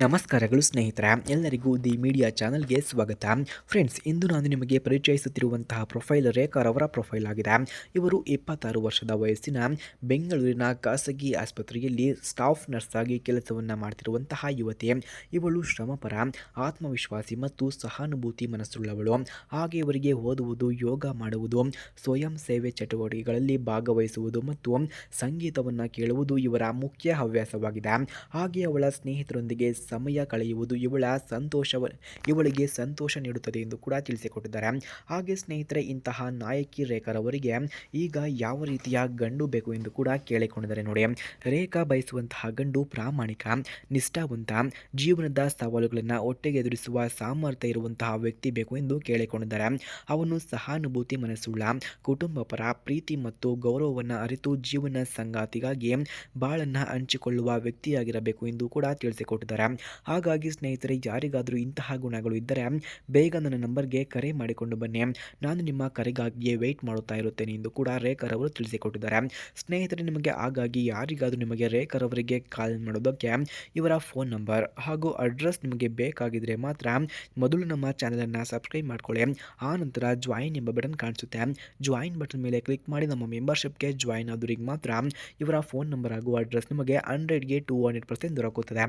ನಮಸ್ಕಾರಗಳು ಸ್ನೇಹಿತರ, ಎಲ್ಲರಿಗೂ ದಿ ಮೀಡಿಯಾ ಚಾನಲ್ಗೆ ಸ್ವಾಗತ. ಫ್ರೆಂಡ್ಸ್, ಇಂದು ನಾನು ನಿಮಗೆ ಪರಿಚಯಿಸುತ್ತಿರುವಂತಹ ಪ್ರೊಫೈಲ್ ರೇಖಾ ಅವರ ಪ್ರೊಫೈಲ್ ಆಗಿದೆ. ಇವರು ಇಪ್ಪತ್ತಾರು ವರ್ಷದ ವಯಸ್ಸಿನ ಬೆಂಗಳೂರಿನ ಖಾಸಗಿ ಆಸ್ಪತ್ರೆಯಲ್ಲಿ ಸ್ಟಾಫ್ ನರ್ಸ್ ಆಗಿ ಕೆಲಸವನ್ನು ಮಾಡ್ತಿರುವಂತಹ ಯುವತಿ. ಇವಳು ಶ್ರಮಪರ, ಆತ್ಮವಿಶ್ವಾಸಿ ಮತ್ತು ಸಹಾನುಭೂತಿ ಮನಸ್ಸುಳ್ಳವಳು. ಹಾಗೆ ಇವರಿಗೆ ಓದುವುದು, ಯೋಗ ಮಾಡುವುದು, ಸ್ವಯಂ ಸೇವೆ ಚಟುವಟಿಕೆಗಳಲ್ಲಿ ಭಾಗವಹಿಸುವುದು ಮತ್ತು ಸಂಗೀತವನ್ನು ಕೇಳುವುದು ಇವರ ಮುಖ್ಯ ಹವ್ಯಾಸವಾಗಿದೆ. ಹಾಗೆ ಅವಳ ಸ್ನೇಹಿತರೊಂದಿಗೆ ಸಮಯ ಕಳೆಯುವುದು ಇವಳ ಸಂತೋಷವ, ಇವಳಿಗೆ ಸಂತೋಷ ನೀಡುತ್ತದೆ ಎಂದು ಕೂಡ ತಿಳಿಸಿಕೊಟ್ಟಿದ್ದಾರೆ. ಹಾಗೆ ಸ್ನೇಹಿತರೆ, ಇಂತಹ ನಾಯಕಿ ರೇಖಾರವರಿಗೆ ಈಗ ಯಾವ ರೀತಿಯ ಗಂಡು ಬೇಕು ಎಂದು ಕೂಡ ಕೇಳಿಕೊಂಡಿದ್ದಾರೆ ನೋಡಿ. ರೇಖಾ ಬಯಸುವಂತಹ ಗಂಡು ಪ್ರಾಮಾಣಿಕ, ನಿಷ್ಠಾವಂತ, ಜೀವನದ ಸವಾಲುಗಳನ್ನು ಒಟ್ಟಿಗೆ ಎದುರಿಸುವ ಸಾಮರ್ಥ್ಯ ಇರುವಂತಹ ವ್ಯಕ್ತಿ ಬೇಕು ಎಂದು ಕೇಳಿಕೊಂಡಿದ್ದಾರೆ. ಅವನು ಸಹಾನುಭೂತಿ ಮನಸ್ಸುಳ್ಳ, ಕುಟುಂಬ ಪರ ಪ್ರೀತಿ ಮತ್ತು ಗೌರವವನ್ನು ಅರಿತು ಜೀವನ ಸಂಗಾತಿಗಾಗಿ ಬಾಳನ್ನು ಹಂಚಿಕೊಳ್ಳುವ ವ್ಯಕ್ತಿಯಾಗಿರಬೇಕು ಎಂದು ಕೂಡ ತಿಳಿಸಿಕೊಟ್ಟಿದ್ದಾರೆ. ಹಾಗಾಗಿ ಸ್ನೇಹಿತರೆ, ಯಾರಿಗಾದರೂ ಇಂತಹ ಗುಣಗಳು ಇದ್ದರೆ ಬೇಗ ನನ್ನ ನಂಬರ್ಗೆ ಕರೆ ಮಾಡಿಕೊಂಡು ಬನ್ನಿ. ನಾನು ನಿಮ್ಮ ಕರೆಗಾಗಿಯೇ ವೆಯ್ಟ್ ಮಾಡುತ್ತಾ ಇರುತ್ತೇನೆ ಎಂದು ಕೂಡ ರೇಖರ್ ಅವರು ತಿಳಿಸಿಕೊಟ್ಟಿದ್ದಾರೆ. ಸ್ನೇಹಿತರೆ, ನಿಮಗೆ ಹಾಗಾಗಿ ಯಾರಿಗಾದರೂ ನಿಮಗೆ ರೇಖರ್ ಅವರಿಗೆ ಕಾಲ್ ಮಾಡೋದಕ್ಕೆ ಇವರ ಫೋನ್ ನಂಬರ್ ಹಾಗೂ ಅಡ್ರೆಸ್ ನಿಮಗೆ ಬೇಕಾಗಿದ್ದರೆ ಮಾತ್ರ ಮೊದಲು ನಮ್ಮ ಚಾನಲನ್ನು ಸಬ್ಸ್ಕ್ರೈಬ್ ಮಾಡ್ಕೊಳ್ಳಿ. ಆ ನಂತರ ಜಾಯಿನ್ ಎಂಬ ಬಟನ್ ಕಾಣಿಸುತ್ತೆ. ಜಾಯಿನ್ ಬಟನ್ ಮೇಲೆ ಕ್ಲಿಕ್ ಮಾಡಿ ನಮ್ಮ ಮೆಂಬರ್ಶಿಪ್ಗೆ ಜಾಯಿನ್ ಆದವರಿಗೆ ಮಾತ್ರ ಇವರ ಫೋನ್ ನಂಬರ್ ಹಾಗೂ ಅಡ್ರೆಸ್ ನಿಮಗೆ ಹಂಡ್ರೆಡ್ಗೆ ಟೂ ಹಂಡ್ರೆಡ್ ಪರ್ಸೆಂಟ್ ದೊರಕುತ್ತದೆ.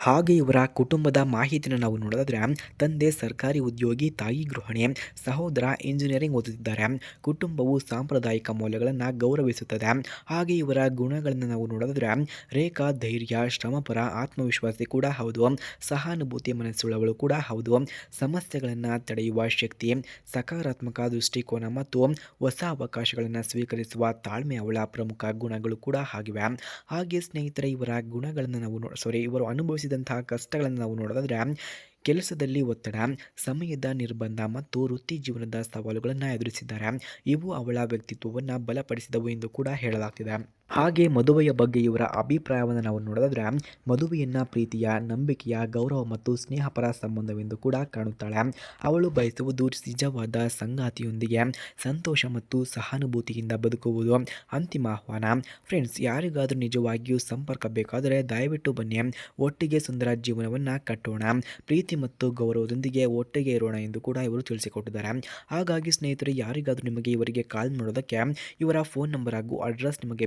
ಹಾಗೆ ಇವರ ಕುಟುಂಬದ ಮಾಹಿತಿನ ನಾವು ನೋಡೋದಾದರೆ, ತಂದೆ, ಸರ್ಕಾರಿ ಉದ್ಯೋಗಿ, ತಾಯಿ, ಗೃಹಿಣಿ, ಸಹೋದರ ಇಂಜಿನಿಯರಿಂಗ್ ಓದುತ್ತಿದ್ದಾರೆ. ಕುಟುಂಬವು ಸಾಂಪ್ರದಾಯಿಕ ಮೌಲ್ಯಗಳನ್ನು ಗೌರವಿಸುತ್ತದೆ. ಹಾಗೆ ಇವರ ಗುಣಗಳನ್ನು ನಾವು ನೋಡೋದಾದರೆ, ರೇಖಾ, ಧೈರ್ಯ, ಶ್ರಮಪರ, ಆತ್ಮವಿಶ್ವಾಸಿ ಕೂಡ ಹೌದು. ಸಹಾನುಭೂತಿ ಮನಸ್ಸುಳ್ಳವಳು ಕೂಡ ಹೌದು. ಸಮಸ್ಯೆಗಳನ್ನು ತಡೆಯುವ ಶಕ್ತಿ, ಸಕಾರಾತ್ಮಕ ದೃಷ್ಟಿಕೋನ ಮತ್ತು ಹೊಸ ಅವಕಾಶಗಳನ್ನು ಸ್ವೀಕರಿಸುವ ತಾಳ್ಮೆ ಅವಳ ಪ್ರಮುಖ ಗುಣಗಳು ಕೂಡ ಆಗಿವೆ. ಹಾಗೆ ಸ್ನೇಹಿತರೆ, ಇವರ ಗುಣಗಳನ್ನು ನಾವು ಸಾರಿ ಇವರು ಅನುಭವಿಸಿದಂತಹ ಕಷ್ಟಗಳನ್ನು ನಾವು ನೋಡೋದಾದರೆ, ಕೆಲಸದಲ್ಲಿ ಒತ್ತಡ, ಸಮಯದ ನಿರ್ಬಂಧ ಮತ್ತು ವೃತ್ತಿ ಜೀವನದ ಸವಾಲುಗಳನ್ನು ಎದುರಿಸಿದ್ದಾರೆ. ಇವು ಅವಳ ವ್ಯಕ್ತಿತ್ವವನ್ನು ಬಲಪಡಿಸಿದವು ಎಂದು ಕೂಡ ಹೇಳಲಾಗ್ತಿದೆ. ಹಾಗೆ ಮದುವೆಯ ಬಗ್ಗೆ ಇವರ ಅಭಿಪ್ರಾಯವನ್ನು ನಾವು ನೋಡಿದ್ರೆ, ಮದುವೆಯನ್ನು ಪ್ರೀತಿಯ, ನಂಬಿಕೆಯ, ಗೌರವ ಮತ್ತು ಸ್ನೇಹಪರ ಸಂಬಂಧವೆಂದು ಕೂಡ ಕಾಣುತ್ತಾಳೆ. ಅವಳು ಬಯಸುವುದು ನಿಜವಾದ ಸಂಗಾತಿಯೊಂದಿಗೆ ಸಂತೋಷ ಮತ್ತು ಸಹಾನುಭೂತಿಯಿಂದ ಬದುಕುವುದು ಅಂತಿಮ ಆಹ್ವಾನ. ಫ್ರೆಂಡ್ಸ್ ಯಾರಿಗಾದರೂ ನಿಜವಾಗಿಯೂ ಸಂಪರ್ಕ ಬೇಕಾದರೆ ದಯವಿಟ್ಟು ಬನ್ನಿ. ಒಟ್ಟಿಗೆ ಸುಂದರ ಜೀವನವನ್ನು ಕಟ್ಟೋಣ. ಪ್ರೀತಿ ಮತ್ತು ಗೌರವದೊಂದಿಗೆ ಒಟ್ಟಿಗೆ ಇರೋಣ ಎಂದು ಕೂಡ ಇವರು ತಿಳಿಸಿಕೊಟ್ಟಿದ್ದಾರೆ. ಹಾಗಾಗಿ ಸ್ನೇಹಿತರೆ, ಯಾರಿಗಾದರೂ ನಿಮಗೆ ಇವರಿಗೆ ಕಾಲ್ ಮಾಡೋದಕ್ಕೆ ಇವರ ಫೋನ್ ನಂಬರ್ ಹಾಗೂ ಅಡ್ರೆಸ್ ನಿಮಗೆ